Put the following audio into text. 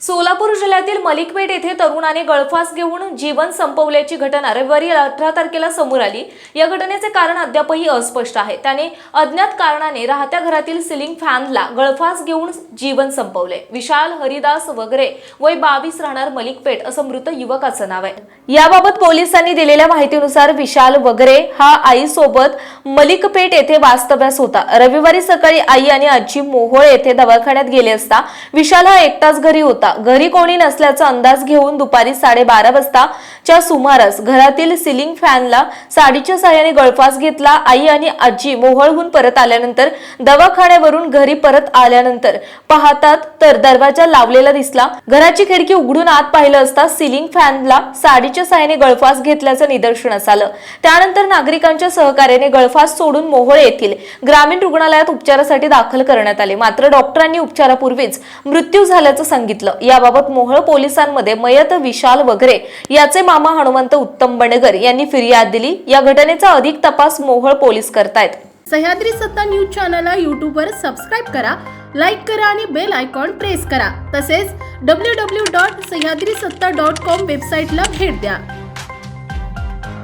सोलापूर जिल्ह्यातील मलिकपेठ येथे तरुणाने गळफास घेऊन जीवन संपवल्याची घटना रविवारी अठरा तारखेला समोर आली. या घटनेचे कारण अद्यापही अस्पष्ट आहे. त्याने अज्ञात कारणाने राहत्या घरातील सिलिंग फॅनला गळफास घेऊन जीवन संपवले. विशाल हरिदास वगैरे वय बावीस राहणार मलिकपेठ असं मृत युवकाचं नाव आहे. याबाबत पोलिसांनी दिलेल्या माहितीनुसार विशाल वगैरे हा आईसोबत मलिकपेठ येथे वास्तव्यास होता. रविवारी सकाळी आई आणि आजी मोहोळ येथे दवाखान्यात गेले असता विशाल हा एकटाच घरी होता. घरी कोणी नसल्याचा अंदाज घेऊन दुपारी साडेबारा वाजता च्या सुमारास घरातील सिलिंग फॅनला साडीच्या साह्याने गळफास घेतला. आई आणि आजी मोहळहून परत आल्यानंतर दवाखान्यावरून घरी परत आल्यानंतर पाहतात तर दरवाजा लावलेला दिसला. घराची खिडकी उघडून आत पाहिलं असता सिलिंग फॅनला साडीच्या साह्याने गळफास घेतल्याचं निदर्शनास आलं त्यानंतर नागरिकांच्या सहकार्याने गळफास सोडून मोहोळ येथील ग्रामीण रुग्णालयात उपचारासाठी दाखल करण्यात आले. मात्र डॉक्टरांनी उपचारापूर्वीच मृत्यू झाल्याचं सांगितलं. याबाबत मोहोळ पोलिसांमध्ये मयत विशाल वगैरे याचे मामा हनुमंत उत्तम बणगर यांनी फिर्याद दिली. या घटनेचा अधिक तपास मोहोळ पोलीस करतायत. सह्याद्री सत्ता न्यूज चॅनलला यूट्यूबवर सबस्क्राईब करा लाईक करा आणि बेल आयकॉन प्रेस करा. तसेच डब्ल्यू डब्ल्यू डॉट सह्याद्री सत्ता डॉट कॉम वेबसाईटला भेट द्या.